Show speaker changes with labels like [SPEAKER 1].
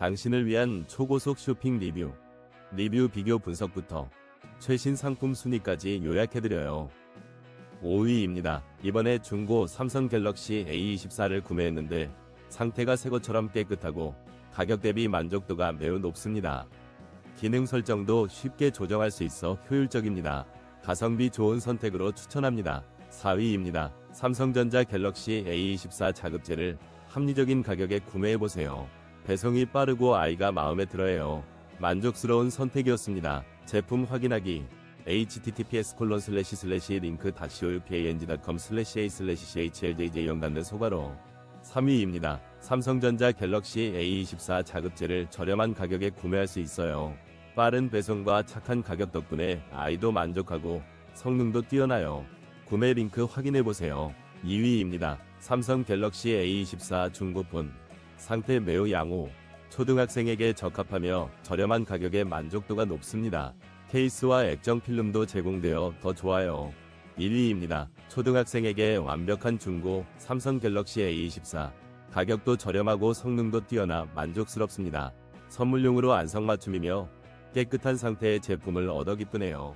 [SPEAKER 1] 당신을 위한 초고속 쇼핑 리뷰, 리뷰 비교 분석부터 최신 상품 순위까지 요약해드려요. 5위입니다. 이번에 중고 삼성 갤럭시 A24를 구매했는데 상태가 새 것처럼 깨끗하고 가격 대비 만족도가 매우 높습니다. 기능 설정도 쉽게 조정할 수 있어 효율적입니다. 가성비 좋은 선택으로 추천합니다. 4위입니다. 삼성전자 갤럭시 A24 자급제를 합리적인 가격에 구매해보세요. 배송이 빠르고 아이가 마음에 들어요. 만족스러운 선택이었습니다. 제품 확인하기 https 콜론 슬래시 슬래시 링크 다시 opang.com 슬래시 a 슬래시 chlj 연관된 소가로 3위입니다. 삼성전자 갤럭시 A24 자급제를 저렴한 가격에 구매할 수 있어요. 빠른 배송과 착한 가격 덕분에 아이도 만족하고 성능도 뛰어나요. 구매 링크 확인해보세요. 2위입니다. 삼성 갤럭시 A24 중고폰. 상태 매우 양호. 초등학생에게 적합하며 저렴한 가격에 만족도가 높습니다. 케이스와 액정 필름도 제공되어 더 좋아요. 1위입니다. 초등학생에게 완벽한 중고 삼성 갤럭시 A24. 가격도 저렴하고 성능도 뛰어나 만족스럽습니다. 선물용으로 안성맞춤이며 깨끗한 상태의 제품을 얻어 기쁘네요.